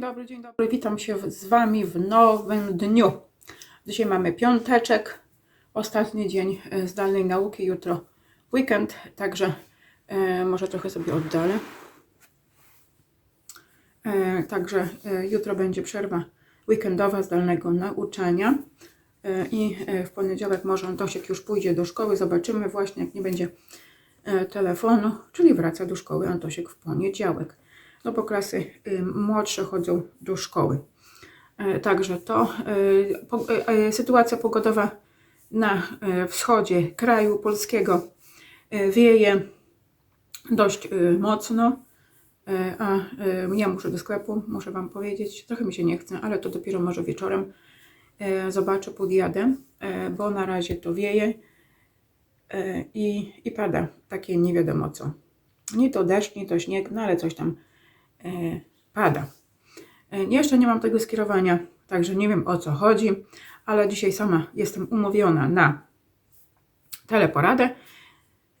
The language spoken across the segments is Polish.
Dobry, dzień dobry. Witam się z Wami w nowym dniu. Dzisiaj mamy piąteczek, ostatni dzień e, zdalnej nauki, jutro weekend, także e, może trochę sobie oddalę. E, także e, jutro będzie przerwa weekendowa zdalnego nauczania e, i e, w poniedziałek może Antosiek już pójdzie do szkoły. Zobaczymy właśnie, jak nie będzie e, telefonu, czyli wraca do szkoły Antosiek w poniedziałek. No bo klasy y, młodsze chodzą do szkoły. E, Także to y, y, sytuacja pogodowa na wschodzie kraju polskiego wieje dość mocno, a ja muszę do sklepu, muszę Wam powiedzieć, trochę mi się nie chce, ale to dopiero może wieczorem zobaczę, podjadę, bo na razie to wieje i, i pada takie nie wiadomo co. Nie to deszcz, nie to śnieg, no ale coś tam pada. E, jeszcze nie mam tego skierowania, także nie wiem o co chodzi, ale dzisiaj sama jestem umówiona na teleporadę,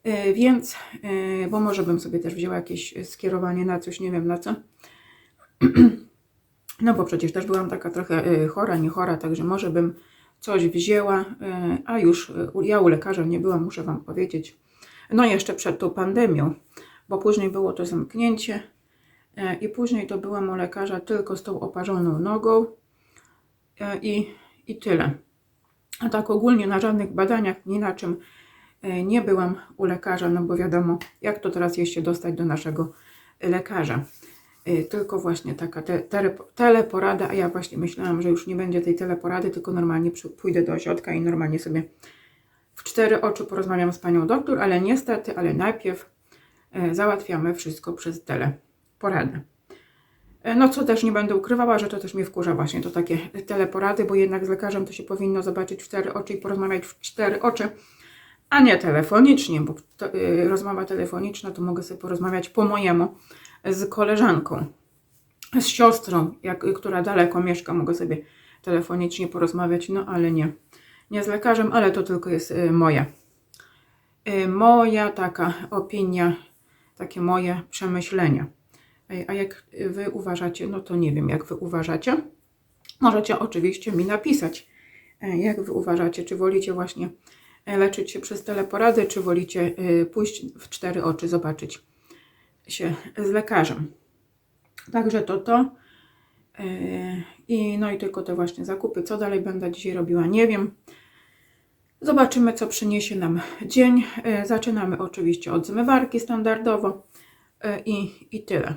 e, więc, e, bo może bym sobie też wzięła jakieś skierowanie na coś, nie wiem na co. No bo przecież też byłam taka trochę e, chora, nie chora, także może bym coś wzięła, e, a już e, ja u lekarza nie byłam, muszę Wam powiedzieć. No jeszcze przed tą pandemią, bo później było to zamknięcie, E, I później to byłam u lekarza tylko z tą oparzoną nogą e, i, i tyle. A tak ogólnie na żadnych badaniach, ni na czym e, nie byłam u lekarza, no bo wiadomo, jak to teraz się dostać do naszego lekarza. E, Tylko właśnie taka te, tele, teleporada, a ja właśnie myślałam, że już nie będzie tej teleporady, tylko normalnie pójdę do ośrodka i normalnie sobie w cztery oczy porozmawiam z panią doktor, ale niestety, ale najpierw e, załatwiamy wszystko przez teleporadę. E, No co też nie będę ukrywała, że to też mnie wkurza właśnie, to takie teleporady, bo jednak z lekarzem to się powinno zobaczyć w cztery oczy i porozmawiać w cztery oczy, a nie telefonicznie, bo to, y, rozmowa telefoniczna to mogę sobie porozmawiać po mojemu z koleżanką, z siostrą, jak, która daleko mieszka, mogę sobie telefonicznie porozmawiać, no ale nie, nie z lekarzem, ale to tylko jest y, moja. Y, Moja taka opinia, takie moje przemyślenia. A jak Wy uważacie, no to nie wiem, jak Wy uważacie. Możecie oczywiście mi napisać, e, jak Wy uważacie, czy wolicie właśnie e, leczyć się przez teleporady, czy wolicie e, pójść w cztery oczy, zobaczyć się z lekarzem. Także to to. I no i tylko te właśnie zakupy. Co dalej będę dzisiaj robiła, nie wiem. Zobaczymy, co przyniesie nam dzień. Zaczynamy oczywiście od zmywarki standardowo i, i tyle.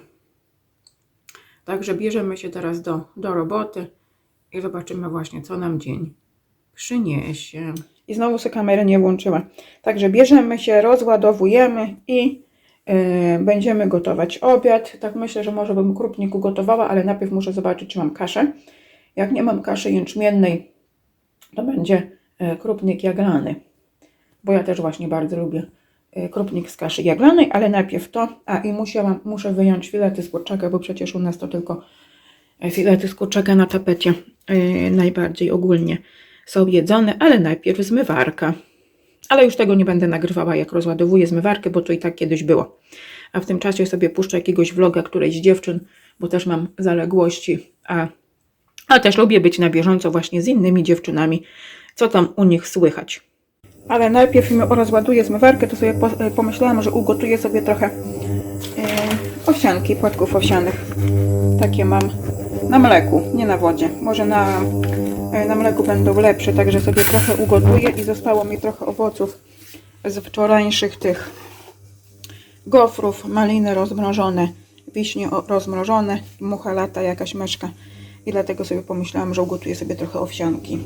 Także bierzemy się teraz do, do roboty i zobaczymy właśnie, co nam dzień przyniesie. I znowu sobie kamerę nie włączyła. Także bierzemy się, rozładowujemy i e, będziemy gotować obiad. Tak myślę, że może bym krupnik ugotowała, ale najpierw muszę zobaczyć, czy mam kaszę. Jak nie mam kaszy jęczmiennej, to będzie e, krupnik jaglany. Bo ja też właśnie bardzo lubię krupnik z kaszy jaglanej, ale najpierw to, a i musiałam, muszę wyjąć filety z kurczaka, bo przecież u nas to tylko e, filety z kurczaka na tapecie e, najbardziej ogólnie są jedzone, ale najpierw zmywarka. Ale już tego nie będę nagrywała, jak rozładowuję zmywarkę, bo to i tak kiedyś było. A w tym czasie sobie puszczę jakiegoś vloga którejś z dziewczyn, bo też mam zaległości, a, a też lubię być na bieżąco właśnie z innymi dziewczynami, co tam u nich słychać. Ale najpierw mi rozładuję zmywarkę, to sobie e, pomyślałam, że ugotuję sobie trochę e, owsianki, płatków owsianych. Takie mam na mleku, nie na wodzie. Może na, e, na mleku będą lepsze, także sobie trochę ugotuję i zostało mi trochę owoców z wczorajszych tych gofrów, maliny rozmrożone, wiśnie rozmrożone, mucha lata, jakaś myszka. I dlatego sobie pomyślałam, że ugotuję sobie trochę owsianki.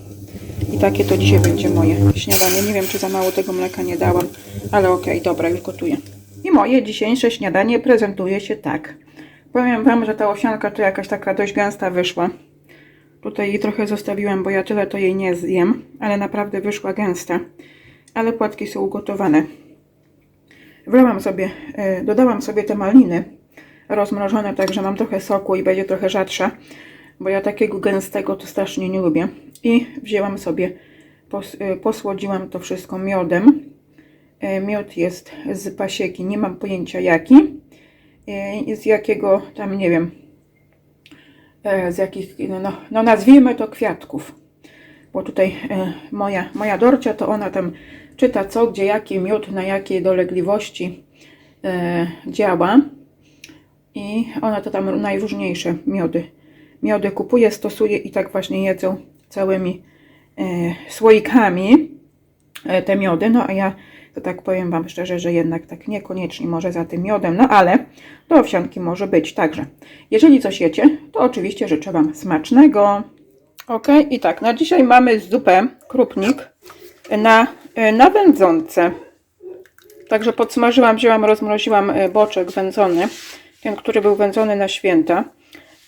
I takie to dzisiaj będzie moje śniadanie. Nie wiem, czy za mało tego mleka nie dałam, ale okej, dobra, już gotuję. I moje dzisiejsze śniadanie prezentuje się tak. Powiem Wam, że ta owsianka to jakaś taka dość gęsta wyszła. Tutaj jej trochę zostawiłam, bo ja tyle to jej nie zjem, ale naprawdę wyszła gęsta. Ale płatki są ugotowane. Wlałam sobie, e, dodałam sobie te maliny rozmrożone, także mam trochę soku i będzie trochę rzadsza, bo ja takiego gęstego to strasznie nie lubię. I wzięłam sobie, pos, e, posłodziłam to wszystko miodem. E, Miód jest z pasieki, nie mam pojęcia jaki. E, Z jakiego tam, nie wiem, e, z jakich, no, no, no nazwijmy to kwiatków. Bo tutaj moja, moja Dorcia, to ona tam czyta co, gdzie, jaki miód, na jakiej dolegliwości działa. I ona to tam najróżniejsze miody, miody kupuje, stosuje i tak właśnie jedzą całymi e, słoikami e, te miody. No a ja to tak powiem Wam szczerze, że jednak tak niekoniecznie może za tym miodem, no ale do owsianki może być. Także, jeżeli coś jecie, to oczywiście życzę Wam smacznego. Ok, i tak, na dzisiaj mamy zupę, krupnik na, e, na wędzące. Także podsmażyłam, wzięłam, rozmroziłam boczek wędzony, ten, który był wędzony na święta.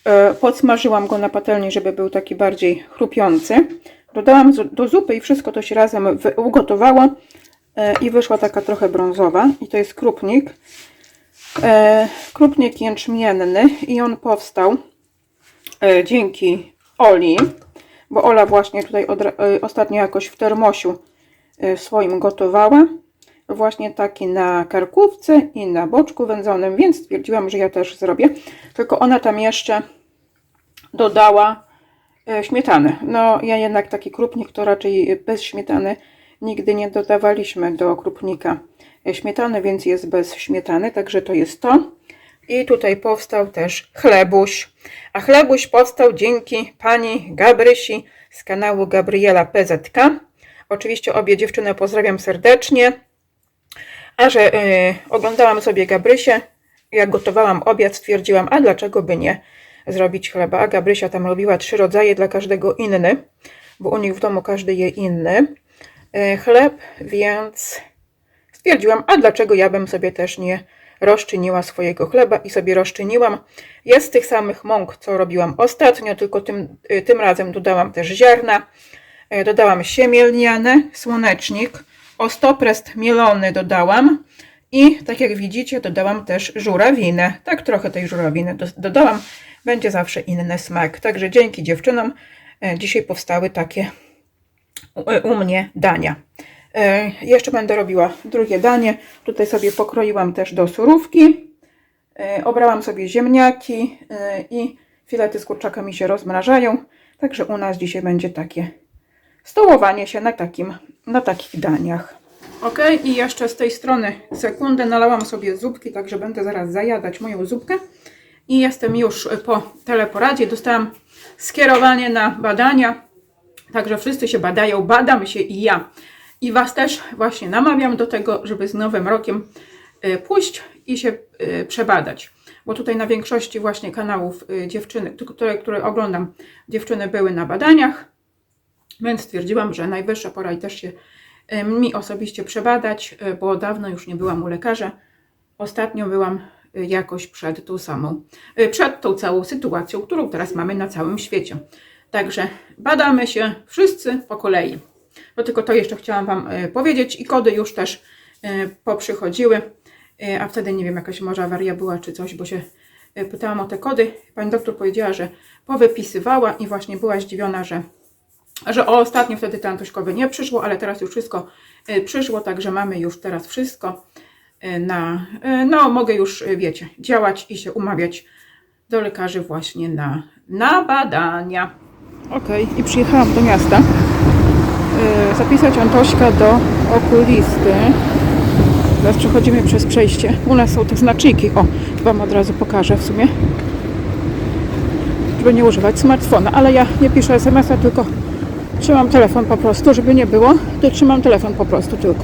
E, Podsmażyłam go na patelni, żeby był taki bardziej chrupiący. Dodałam do zupy i wszystko to się razem ugotowało e, i wyszła taka trochę brązowa. I to jest krupnik. E, Krupnik jęczmienny i on powstał dzięki Oli, bo Ola właśnie tutaj ostatnio jakoś w termosiu swoim gotowała. Właśnie taki na karkówce i na boczku wędzonym, więc stwierdziłam, że ja też zrobię. Tylko ona tam jeszcze dodała e, śmietanę. No ja jednak taki krupnik to raczej bez śmietany nigdy nie dodawaliśmy do krupnika śmietany, więc jest bez śmietany, także to jest to. I tutaj powstał też chlebuś. A chlebuś powstał dzięki pani Gabrysi z kanału Gabriela PZK. Oczywiście obie dziewczyny pozdrawiam serdecznie. A że y, oglądałam sobie Gabrysię, jak gotowałam obiad, stwierdziłam, a dlaczego by nie zrobić chleba. Gabrysia tam robiła trzy rodzaje, dla każdego inny, bo u nich w domu każdy je inny y, chleb, więc stwierdziłam, a dlaczego ja bym sobie też nie rozczyniła swojego chleba i sobie rozczyniłam. Jest z tych samych mąk, co robiłam ostatnio, tylko tym, y, tym razem dodałam też ziarna, y, dodałam siemię lniane, słonecznik, ostoprest mielony dodałam i tak jak widzicie dodałam też żurawinę. Tak trochę tej żurawiny do- dodałam, będzie zawsze inny smak. Także dzięki dziewczynom y, dzisiaj powstały takie u- u mnie dania. E, Jeszcze będę robiła drugie danie. Tutaj sobie pokroiłam też do surówki. E, Obrałam sobie ziemniaki e, i filety z kurczaka mi się rozmrażają. Także u nas dzisiaj będzie takie stołowanie się na, takim, na takich daniach. Ok, i jeszcze z tej strony sekundę nalałam sobie zupki, także będę zaraz zajadać moją zupkę. I jestem już po teleporadzie. Dostałam skierowanie na badania. Także wszyscy się badają, badam się i ja. I Was też właśnie namawiam do tego, żeby z Nowym Rokiem y, pójść i się y, przebadać. Bo tutaj na większości właśnie kanałów y, dziewczyny, które, które oglądam, dziewczyny były na badaniach, więc stwierdziłam, że najwyższa pora i też się mi osobiście przebadać, y, bo dawno już nie byłam u lekarza. Ostatnio byłam y, jakoś przed tą samą, y, przed tą całą sytuacją, którą teraz mamy na całym świecie. Także badamy się wszyscy po kolei. No tylko to jeszcze chciałam Wam e, powiedzieć i kody już też e, poprzychodziły, E, a wtedy nie wiem, jakaś może awaria była czy coś, bo się e, pytałam o te kody. Pani doktor powiedziała, że powypisywała i właśnie była zdziwiona, że, że ostatnio wtedy te antyszkowe nie przyszło, ale teraz już wszystko e, przyszło, także mamy już teraz wszystko e, na, e, no mogę już, wiecie, działać i się umawiać do lekarzy właśnie na, na badania. Okej, i przyjechałam do miasta zapisać Antośka do okulisty. Teraz przechodzimy przez przejście. U nas są te znaczniki. O, Wam od razu pokażę w sumie. Żeby nie używać smartfona, ale ja nie piszę SMS-a, tylko trzymam telefon po prostu, żeby nie było. To trzymam telefon po prostu tylko.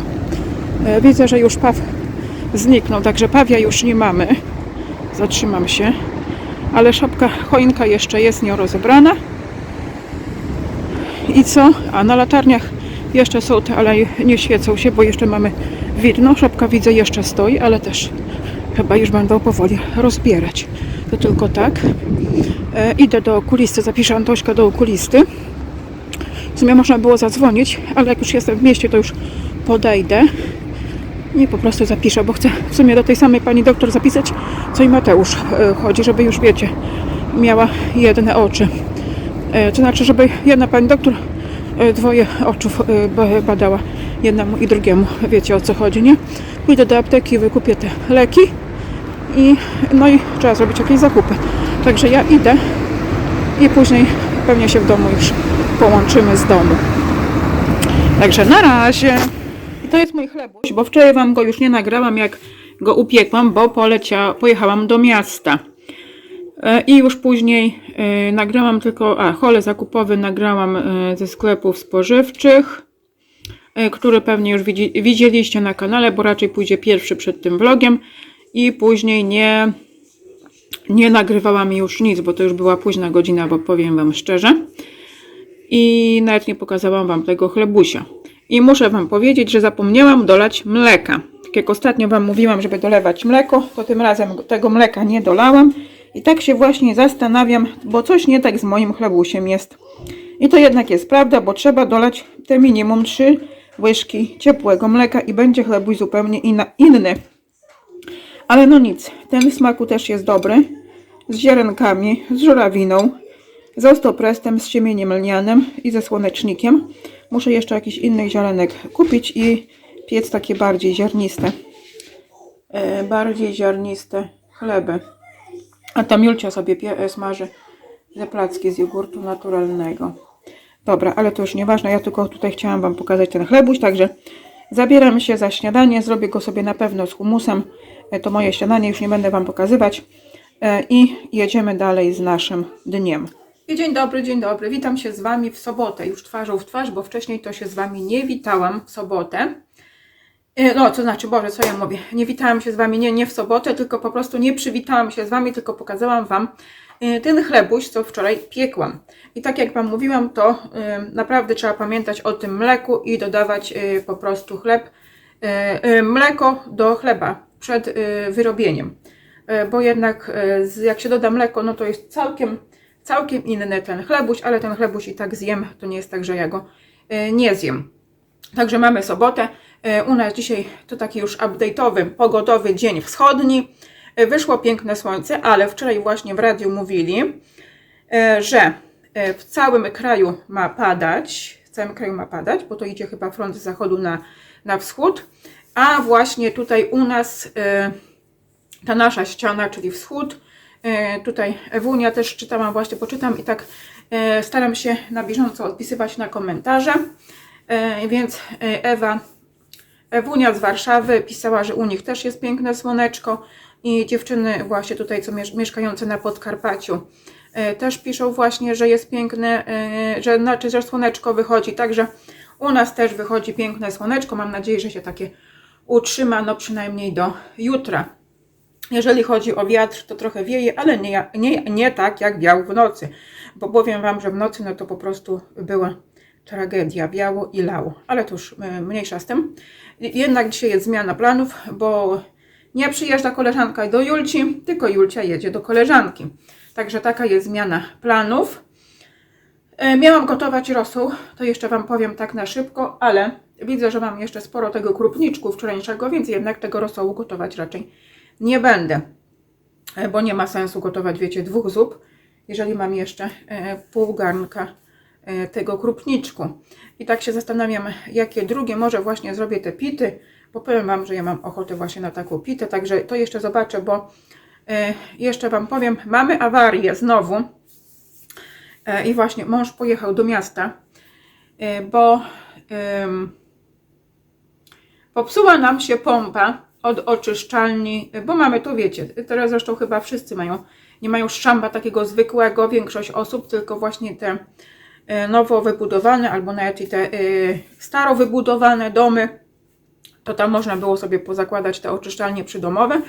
Y, Widzę, że już paw zniknął, także pawia już nie mamy. Zatrzymam się. Ale szapka choinka jeszcze jest nierozebrana. I co? A na latarniach jeszcze są te, ale nie świecą się, bo jeszcze mamy widno. Szopka widzę jeszcze stoi, ale też chyba już będą powoli rozbierać. To tylko tak. E, idę do okulisty, zapiszę Antośka do okulisty. W sumie można było zadzwonić, ale jak już jestem w mieście, to już podejdę. I po prostu zapiszę, bo chcę w sumie do tej samej pani doktor zapisać, co i Mateusz e, chodzi, żeby już wiecie, miała jedne oczy. E, To znaczy, żeby jedna pani doktor e, dwoje oczów ba- badała jednemu i drugiemu. Wiecie o co chodzi, nie? Pójdę do apteki, wykupię te leki i no i trzeba zrobić jakieś zakupy. Także ja idę i później pewnie się w domu już połączymy z domu. Także na razie. I to jest mój chlebuś, bo wczoraj Wam go już nie nagrałam, jak go upiekłam, bo polecia, pojechałam do miasta. E, I już później e, nagrałam tylko, a hole zakupowy nagrałam e, ze sklepów spożywczych, e, który pewnie już widzi, widzieliście na kanale, bo raczej pójdzie pierwszy przed tym vlogiem i później nie, nie nagrywałam już nic, bo to już była późna godzina, bo powiem Wam szczerze. I nawet nie pokazałam Wam tego chlebusia. I muszę Wam powiedzieć, że zapomniałam dolać mleka. Tak jak ostatnio Wam mówiłam, żeby dolewać mleko, to tym razem tego mleka nie dolałam. I tak się właśnie zastanawiam, bo coś nie tak z moim chlebusiem jest. I to jednak jest prawda, bo trzeba dolać te minimum 3 łyżki ciepłego mleka i będzie chlebuś zupełnie inny. Ale no nic, ten smaku też jest dobry. Z ziarenkami, z żurawiną, z ostoprestem, z siemieniem lnianym i ze słonecznikiem. Muszę jeszcze jakiś innych ziarenek kupić i piec takie bardziej ziarniste. E, bardziej ziarniste chleby. A tam Julcia sobie pie, e, smaży ze placki z jogurtu naturalnego. Dobra, ale to już nieważne. Ja tylko tutaj chciałam Wam pokazać ten chlebuś, także zabieram się za śniadanie. Zrobię go sobie na pewno z humusem. E, To moje śniadanie, już nie będę Wam pokazywać. E, I jedziemy dalej z naszym dniem. Dzień dobry, dzień dobry. Witam się z Wami w sobotę, już twarzą w twarz, bo wcześniej to się z Wami nie witałam w sobotę. E, No, to znaczy, Boże, co ja mówię? Nie witałam się z Wami nie, nie w sobotę, tylko po prostu nie przywitałam się z Wami, tylko pokazałam Wam ten chlebuś, co wczoraj piekłam. I tak jak Wam mówiłam, to naprawdę trzeba pamiętać o tym mleku i dodawać po prostu chleb, mleko do chleba przed e, wyrobieniem. E, Bo jednak z- jak się doda mleko, no to jest całkiem, całkiem inny ten chlebuś, ale ten chlebuś i tak zjem, to nie jest tak, że ja go nie zjem. Także mamy sobotę. U nas dzisiaj to taki już update'owy, pogodowy dzień wschodni. Wyszło piękne słońce, ale wczoraj właśnie w radiu mówili, że w całym kraju ma padać, w całym kraju ma padać, bo to idzie chyba front z zachodu na, na wschód, a właśnie tutaj u nas e, ta nasza ściana, czyli wschód, e, tutaj Ewunia też czytałam, właśnie poczytam i tak e, staram się na bieżąco odpisywać na komentarze. Więc Ewa, Ewunia z Warszawy pisała, że u nich też jest piękne słoneczko i dziewczyny właśnie tutaj, co miesz- mieszkające na Podkarpaciu, też piszą właśnie, że jest piękne, że znaczy, że słoneczko wychodzi, także u nas też wychodzi piękne słoneczko. Mam nadzieję, że się takie utrzyma, no przynajmniej do jutra. Jeżeli chodzi o wiatr, to trochę wieje, ale nie, nie, nie tak jak wiał w nocy, bo powiem Wam, że w nocy no to po prostu była tragedia, biało i lało, ale to już e, mniejsza z tym. Jednak dzisiaj jest zmiana planów, bo nie przyjeżdża koleżanka do Julci, tylko Julcia jedzie do koleżanki. Także taka jest zmiana planów. E, Miałam gotować rosół, to jeszcze Wam powiem tak na szybko, ale widzę, że mam jeszcze sporo tego krupniczku wczorajszego, więc jednak tego rosołu gotować raczej nie będę, e, bo nie ma sensu gotować, wiecie, dwóch zup, jeżeli mam jeszcze e, pół garnka e, tego krupniczku. I tak się zastanawiam, jakie drugie, może właśnie zrobię te pity, bo powiem Wam, że ja mam ochotę właśnie na taką pitę, także to jeszcze zobaczę, bo jeszcze Wam powiem, mamy awarię znowu i właśnie mąż pojechał do miasta, bo popsuła nam się pompa od oczyszczalni, bo mamy tu, wiecie, teraz zresztą chyba wszyscy mają, nie mają szamba takiego zwykłego, większość osób, tylko właśnie te e, nowo wybudowane, albo nawet i te e, staro wybudowane domy, to tam można było sobie pozakładać te oczyszczalnie przydomowe,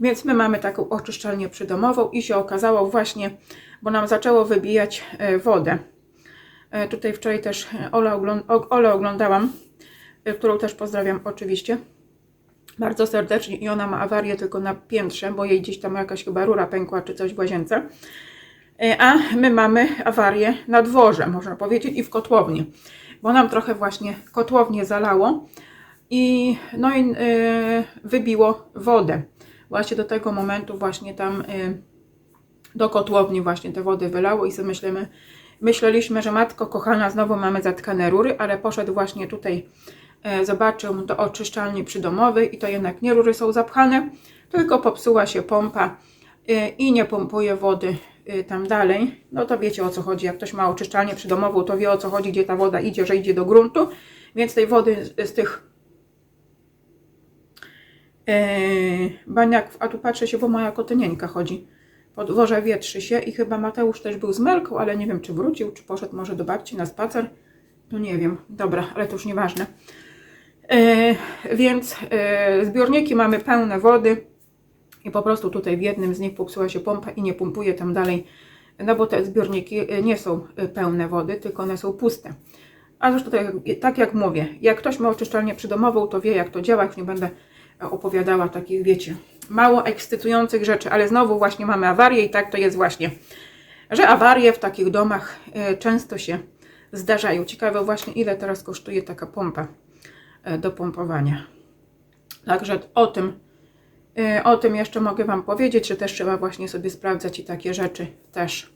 więc my mamy taką oczyszczalnię przydomową i się okazało właśnie, bo nam zaczęło wybijać e, wodę. Tutaj wczoraj też Ole, ogląd o- Ole oglądałam, którą też pozdrawiam oczywiście bardzo serdecznie i ona ma awarię tylko na piętrze, bo jej gdzieś tam jakaś chyba rura pękła czy coś w łazience. E, A my mamy awarię na dworze, można powiedzieć, i w kotłowni, bo nam trochę właśnie kotłownię zalało i no i e, wybiło wodę. Właśnie do tego momentu właśnie tam do kotłowni właśnie te wody wylało i sobie myślimy, myśleliśmy, że matko kochana, znowu mamy zatkane rury, ale poszedł właśnie tutaj, zobaczył do oczyszczalni przydomowej i to jednak nie rury są zapchane, tylko popsuła się pompa e, i nie pompuje wody y, tam dalej, no to wiecie o co chodzi. Jak ktoś ma oczyszczalnię przydomową, to wie o co chodzi, gdzie ta woda idzie, że idzie do gruntu. Więc tej wody z, tych yy, baniaków, a tu patrzę się, bo moja kotynieńka chodzi. Po dworze wietrzy się i chyba Mateusz też był z Melką, ale nie wiem czy wrócił, czy poszedł może do babci na spacer. No nie wiem, dobra, ale to już nieważne. E, więc e, zbiorniki mamy pełne wody i po prostu tutaj w jednym z nich popsuła się pompa i nie pompuje tam dalej, no bo te zbiorniki e, nie są pełne wody, tylko one są puste. A zresztą tak, tak jak mówię, jak ktoś ma oczyszczalnię przydomową, to wie jak to działa, już nie będę opowiadała takich, wiecie, mało ekscytujących rzeczy, ale znowu właśnie mamy awarię i tak to jest właśnie, że awarie w takich domach często się zdarzają. Ciekawe właśnie ile teraz kosztuje taka pompa do pompowania. Także o tym, e, o tym jeszcze mogę Wam powiedzieć, że też trzeba właśnie sobie sprawdzać i takie rzeczy też.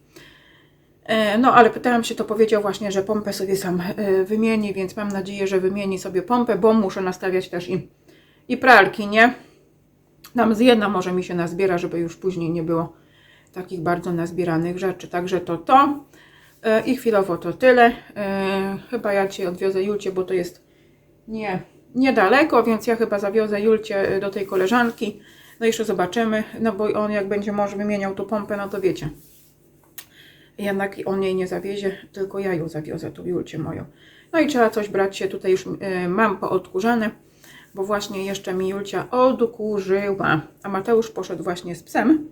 E, No, ale pytałam się, to powiedział właśnie, że pompę sobie sam e, wymieni, więc mam nadzieję, że wymieni sobie pompę, bo muszę nastawiać też i, i pralki, nie? Tam z jedna może mi się nazbiera, żeby już później nie było takich bardzo nazbieranych rzeczy. Także to to. E, I chwilowo to tyle. E, Chyba ja Cię odwiozę Julcie, bo to jest nie, niedaleko, więc ja chyba zawiozę Julcie e, do tej koleżanki. No jeszcze zobaczymy, no bo on jak będzie mąż wymieniał tą pompę, no to wiecie. Jednak on jej nie zawiezie, tylko ja ją zawiozę, tu Julcie moją. No i trzeba coś brać się, tutaj już e, mam poodkurzane, bo właśnie jeszcze mi Julcia odkurzyła, a Mateusz poszedł właśnie z psem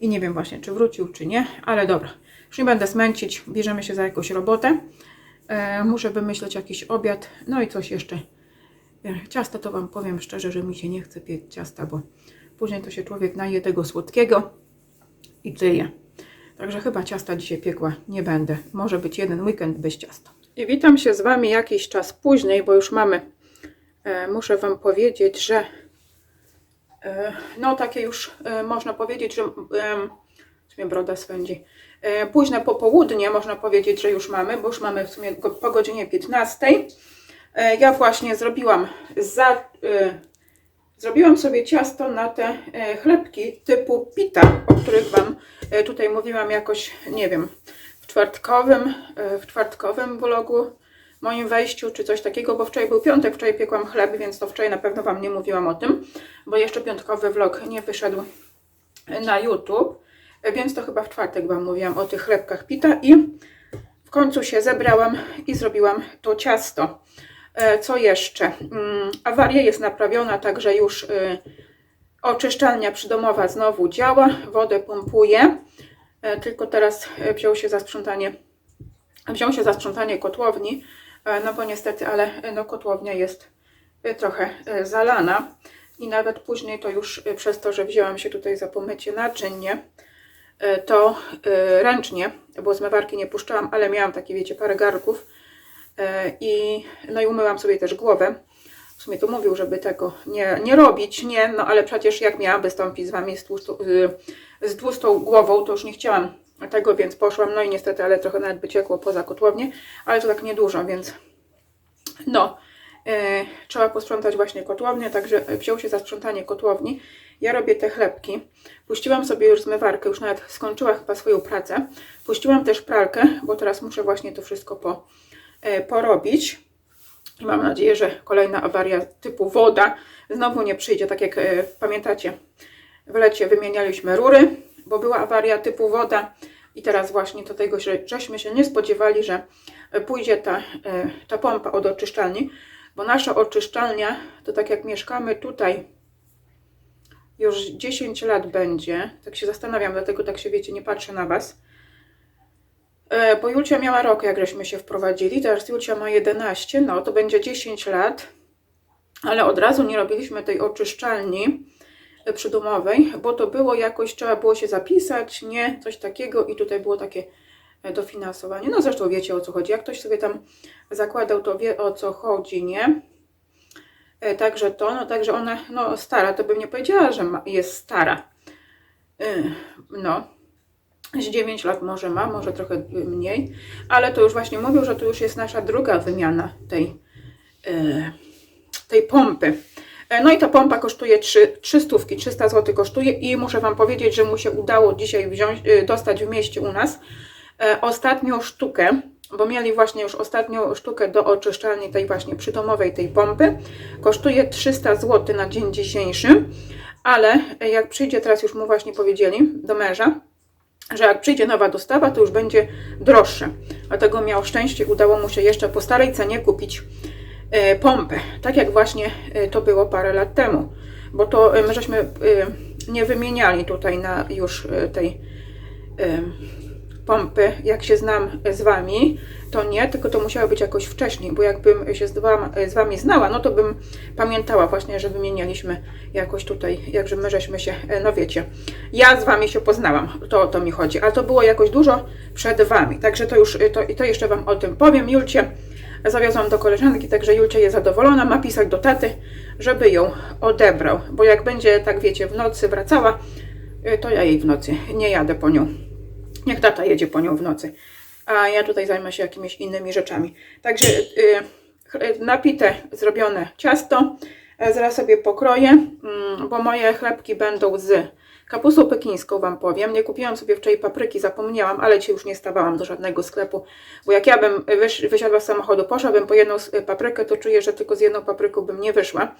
i nie wiem właśnie, czy wrócił, czy nie, ale dobra. Już nie będę smęcić, bierzemy się za jakąś robotę. E, muszę wymyśleć jakiś obiad, no i coś jeszcze. E, Ciasta to Wam powiem szczerze, że mi się nie chce piec ciasta, bo później to się człowiek naje tego słodkiego i tyje. Także chyba ciasta dzisiaj piekła nie będę. Może być jeden weekend bez ciasta. I witam się z Wami jakiś czas później, bo już mamy, e, muszę Wam powiedzieć, że e, no takie już e, można powiedzieć, że e, w broda swędzi. E, późne popołudnie można powiedzieć, że już mamy, bo już mamy w sumie po godzinie 15. E, ja właśnie zrobiłam za, e, Zrobiłam sobie ciasto na te chlebki typu pita, o których Wam tutaj mówiłam jakoś, nie wiem, w czwartkowym, w czwartkowym vlogu, moim wejściu, czy coś takiego, bo wczoraj był piątek, wczoraj piekłam chleb, więc to wczoraj na pewno Wam nie mówiłam o tym, bo jeszcze piątkowy vlog nie wyszedł na YouTube, więc to chyba w czwartek Wam mówiłam o tych chlebkach pita i w końcu się zebrałam i zrobiłam to ciasto. E, Co jeszcze? Mm, Awaria jest naprawiona, także już y, oczyszczalnia przydomowa znowu działa, wodę pompuje. E, Tylko teraz e, wziął się za sprzątanie, wziął się za sprzątanie kotłowni, no bo niestety, ale no, kotłownia jest trochę zalana i nawet później to już przez to, że wzięłam się tutaj za pomycie naczyń, nie? E, to e, ręcznie, bo zmywarki nie puszczałam, ale miałam takie, wiecie, parę garków, E, I, no i umyłam sobie też głowę. W sumie to mówił, żeby tego nie, nie robić, nie, no ale przecież jak miałam wystąpić z Wami z tłustą, z tłustą głową, to już nie chciałam tego, więc poszłam. No i niestety, ale trochę nawet by ciekło poza kotłownię, ale to tak niedużo, więc no, trzeba posprzątać właśnie kotłownię, także wziął się za sprzątanie kotłowni. Ja robię te chlebki. Puściłam sobie już zmywarkę, już nawet skończyła chyba swoją pracę. Puściłam też pralkę, bo teraz muszę właśnie to wszystko po, e, porobić. I mam nadzieję, że kolejna awaria typu woda znowu nie przyjdzie, tak jak e, pamiętacie. W lecie wymienialiśmy rury, bo była awaria typu woda i teraz właśnie do tego, że żeśmy się nie spodziewali, że e, pójdzie ta, e, ta pompa od oczyszczalni, bo nasza oczyszczalnia, to tak jak mieszkamy tutaj już 10 lat będzie, tak się zastanawiam, dlatego tak się wiecie, nie patrzę na Was. E, Bo Julcia miała rok, jak żeśmy się wprowadzili, teraz Julcia ma 11, no to będzie 10 lat, ale od razu nie robiliśmy tej oczyszczalni e, przydomowej, bo to było jakoś, trzeba było się zapisać, nie, coś takiego i tutaj było takie dofinansowanie. No zresztą wiecie o co chodzi, jak ktoś sobie tam zakładał, to wie o co chodzi, nie? E, Także to, no także ona, no stara, to bym nie powiedziała, że ma, jest stara. E, No, z 9 lat może ma, może trochę mniej, ale to już właśnie mówił, że to już jest nasza druga wymiana tej, e, tej pompy. E, No i ta pompa kosztuje 3, 300, 300 zł kosztuje i muszę Wam powiedzieć, że mu się udało dzisiaj wziąć, dostać w mieście u nas e, ostatnią sztukę, bo mieli właśnie już ostatnią sztukę do oczyszczalni tej właśnie przydomowej tej pompy. Kosztuje 300 zł na dzień dzisiejszy, ale e, jak przyjdzie, teraz już mu właśnie powiedzieli do męża, że jak przyjdzie nowa dostawa, to już będzie droższe. Dlatego miał szczęście, udało mu się jeszcze po starej cenie kupić e, pompę. Tak jak właśnie e, to było parę lat temu. Bo to e, my żeśmy e, nie wymieniali tutaj na już e, tej e, pompy, jak się znam z Wami, to nie, tylko to musiało być jakoś wcześniej, bo jakbym się z wami, z wami znała, no to bym pamiętała właśnie, że wymienialiśmy jakoś tutaj, jakże my żeśmy się, e, no wiecie, ja z Wami się poznałam, to o to mi chodzi, ale to było jakoś dużo przed Wami, także to już, e, to, to jeszcze Wam o tym powiem, Julcie zawiozłam do koleżanki, także Julcia jest zadowolona, ma pisać do taty, żeby ją odebrał, bo jak będzie, tak wiecie, w nocy wracała, e, to ja jej w nocy nie jadę po nią. Niech tata jedzie po nią w nocy, a ja tutaj zajmę się jakimiś innymi rzeczami. Także y, ch- napite zrobione ciasto, e, zaraz sobie pokroję, mm, bo moje chlebki będą z kapustą pekińską, Wam powiem. Nie kupiłam sobie wczoraj papryki, zapomniałam, ale dzisiaj już nie stawałam do żadnego sklepu, bo jak ja bym wysz, wysiadła z samochodu, poszłabym po jedną s- paprykę, to czuję, że tylko z jedną papryką bym nie wyszła,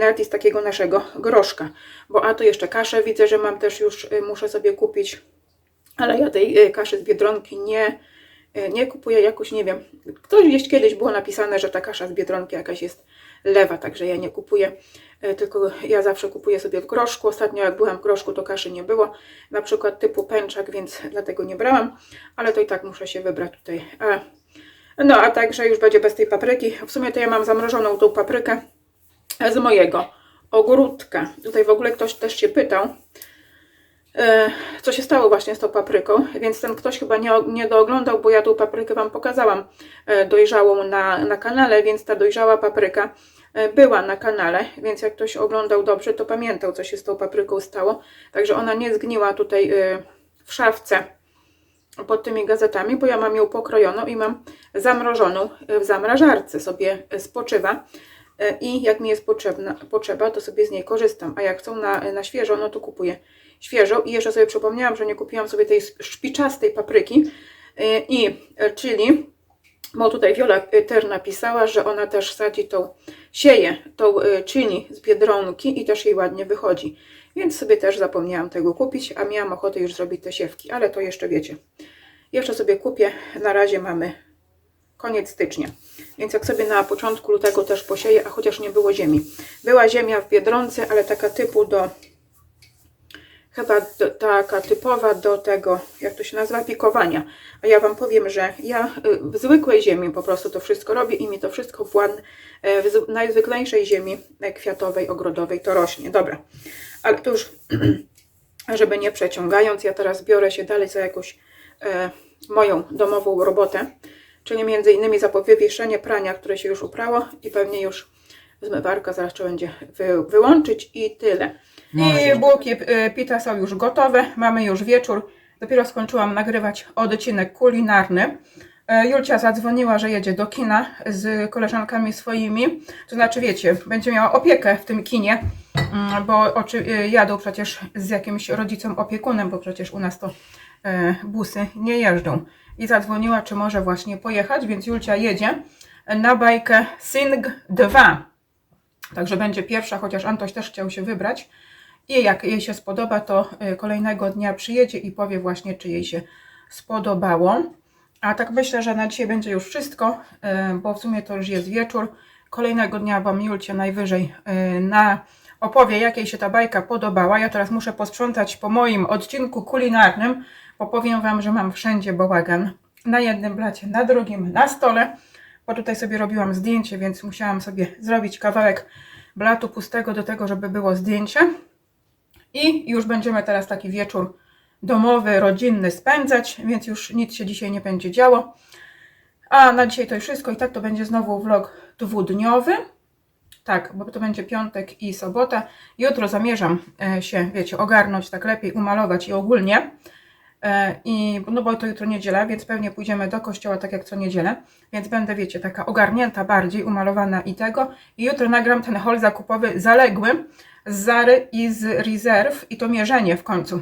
nawet i z takiego naszego groszka. Bo a tu jeszcze kaszę widzę, że mam też już, y, muszę sobie kupić ale ja tej y, kaszy z Biedronki nie, y, nie kupuję jakoś, nie wiem. Ktoś gdzieś kiedyś było napisane, że ta kasza z Biedronki jakaś jest lewa, także ja nie kupuję, y, tylko ja zawsze kupuję sobie w groszku. Ostatnio jak byłam w groszku, to kaszy nie było, na przykład typu pęczak, więc dlatego nie brałam, ale to i tak muszę się wybrać tutaj. No, a także już będzie bez tej papryki. W sumie to ja mam zamrożoną tą paprykę z mojego ogródka. Tutaj w ogóle ktoś też się pytał, co się stało właśnie z tą papryką, więc ten ktoś chyba nie, nie dooglądał, bo ja tą paprykę Wam pokazałam e, dojrzałą na, na kanale, więc ta dojrzała papryka e, była na kanale, więc jak ktoś oglądał dobrze, to pamiętał, co się z tą papryką stało. Także ona nie zgniła tutaj e, w szafce pod tymi gazetami, bo ja mam ją pokrojoną i mam zamrożoną e, w zamrażarce, sobie e, spoczywa. E, I jak mi jest potrzebna, potrzeba, to sobie z niej korzystam. A jak chcą na, na świeżo, no to kupuję świeżą. I jeszcze sobie przypomniałam, że nie kupiłam sobie tej szpiczastej papryki. E, I e, czyli, bo tutaj Wiola też napisała, że ona też sadzi tą, sieje tą e, chili z Biedronki i też jej ładnie wychodzi. Więc sobie też zapomniałam tego kupić, a miałam ochotę już zrobić te siewki, ale to jeszcze wiecie. Jeszcze sobie kupię. Na razie mamy koniec stycznia. Więc jak sobie na początku lutego też posieję, a chociaż nie było ziemi. Była ziemia w Biedronce, ale taka typu do chyba do, taka typowa do tego, jak to się nazywa, pikowania. A ja Wam powiem, że ja y, w zwykłej ziemi po prostu to wszystko robię i mi to wszystko w ładn, e, w najzwyklejszej ziemi e, kwiatowej, ogrodowej to rośnie. Dobra, ale to już, żeby nie przeciągając, ja teraz biorę się dalej za jakąś e, moją domową robotę, czyli między innymi za wywieszenie prania, które się już uprało i pewnie już zmywarka zaraz trzeba będzie wy, wyłączyć i tyle. I bułki y, pita są już gotowe, mamy już wieczór. Dopiero skończyłam nagrywać odcinek kulinarny. E, Julcia zadzwoniła, że jedzie do kina z koleżankami swoimi. To znaczy, wiecie, będzie miała opiekę w tym kinie, mm, bo oczy, y, jadą przecież z jakimś rodzicem opiekunem, bo przecież u nas to e, busy nie jeżdżą. I zadzwoniła, czy może właśnie pojechać, więc Julcia jedzie na bajkę Sing 2. Także będzie pierwsza, chociaż Antoś też chciał się wybrać. I jak jej się spodoba, to y, kolejnego dnia przyjedzie i powie właśnie, czy jej się spodobało. A tak myślę, że na dzisiaj będzie już wszystko, y, bo w sumie to już jest wieczór. Kolejnego dnia Wam Julcia najwyżej y, na opowie, jak jej się ta bajka podobała. Ja teraz muszę posprzątać po moim odcinku kulinarnym, bo powiem Wam, że mam wszędzie bałagan. Na jednym blacie, na drugim, na stole, bo tutaj sobie robiłam zdjęcie, więc musiałam sobie zrobić kawałek blatu pustego do tego, żeby było zdjęcie. I już będziemy teraz taki wieczór domowy, rodzinny spędzać, więc już nic się dzisiaj nie będzie działo. A na dzisiaj to już wszystko i tak to będzie znowu vlog dwudniowy. Tak, bo to będzie piątek i sobota. Jutro zamierzam e, się, wiecie, ogarnąć tak lepiej, umalować i ogólnie. E, I, no bo to jutro niedziela, więc pewnie pójdziemy do kościoła tak jak co niedzielę, więc będę, wiecie, taka ogarnięta bardziej, umalowana i tego. I jutro nagram ten haul zakupowy zaległy z Zary i z Reserve i to mierzenie w końcu,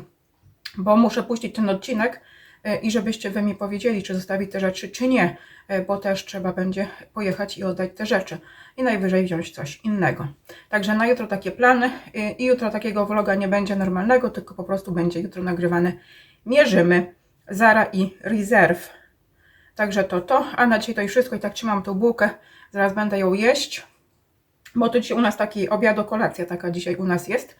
bo muszę puścić ten odcinek e, i żebyście wy mi powiedzieli, czy zostawić te rzeczy, czy nie, e, bo też trzeba będzie pojechać i oddać te rzeczy i najwyżej wziąć coś innego. Także na jutro takie plany e, i jutro takiego vloga nie będzie normalnego, tylko po prostu będzie jutro nagrywany mierzymy Zara i Reserve. Także to to, a na dzisiaj to już wszystko i tak trzymam tą bułkę, zaraz będę ją jeść, bo to dzisiaj u nas taki obiado kolacja taka dzisiaj u nas jest.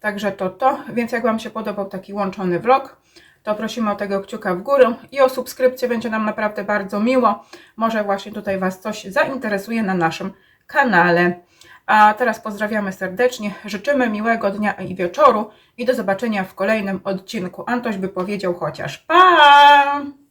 Także to to, więc jak Wam się podobał taki łączony vlog, to prosimy o tego kciuka w górę i o subskrypcję, będzie nam naprawdę bardzo miło. Może właśnie tutaj Was coś zainteresuje na naszym kanale. A teraz pozdrawiamy serdecznie, życzymy miłego dnia i wieczoru i do zobaczenia w kolejnym odcinku. Antoś by powiedział chociaż pa!